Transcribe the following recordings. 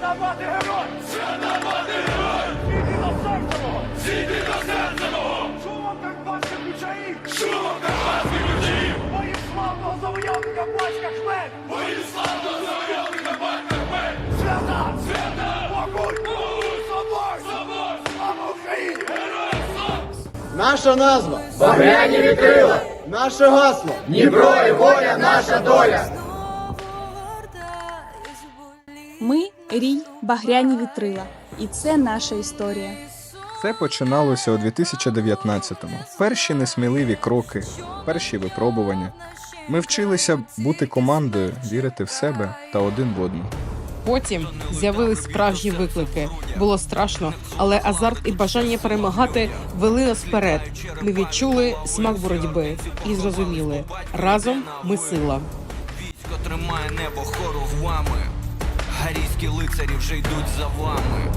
Мати герой! Мати герой! Зійди до серця мого! Зійди до серця мого! Шумом карпатських ключаїв! Шумом карпатських ключаїв! Моїм славного завойовника батька Хмель! Моїм славного завойовника батька Хмель! Свята! Свята! Могуть! Могуть! Собор! Собор! Слава Україні! Героям слава! Наша назва Багряні вітрила, наше гасло. Дніпро і воля наша доля. Ми рій багряні вітрила, і це наша історія. Це починалося у 2019-му. Перші несміливі кроки, перші випробування. Ми вчилися бути командою, вірити в себе та один в одного. Потім з'явились справжні виклики. Було страшно, але азарт і бажання перемагати вели нас вперед. Ми відчули смак боротьби і зрозуміли разом ми сила. Військо тримає небо хоругвами. Гарійські лицарі вже йдуть за вами.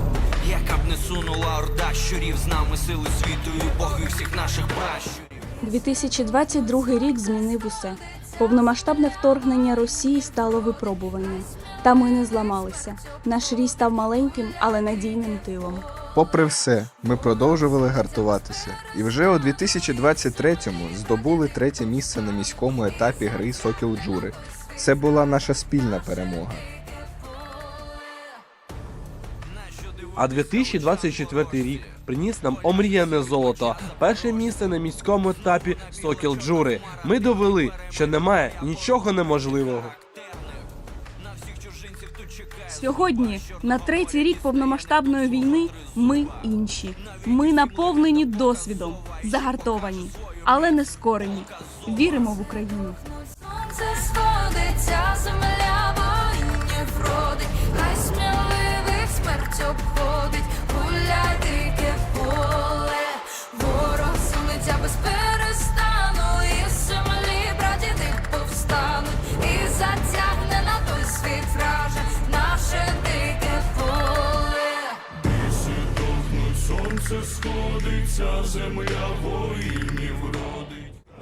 Яка б не сунула орда щурів з нами сили світу і боги всіх наших пращурів. 2022 рік змінив усе. Повномасштабне вторгнення Росії стало випробуванням. Та ми не зламалися. Наш рій став маленьким, але надійним тилом. Попри все, ми продовжували гартуватися, і вже у 2023-му здобули третє місце на міському етапі гри Сокіл Джури. Це була наша спільна перемога. А 2024 рік приніс нам омріяне золото. Перше місце на міському етапі Сокіл Джури. Ми довели, що немає нічого неможливого. Сьогодні, на третій рік повномасштабної війни, ми інші. Ми наповнені досвідом, загартовані, але не скорені. Віримо в Україну. Сонце сходиться, земля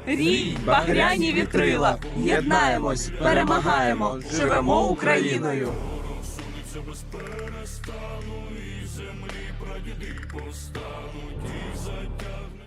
Рій, багряні вітрила, єднаємось, перемагаємо, живемо Україною. без перестану і землі прадіди повстануть і затягнуть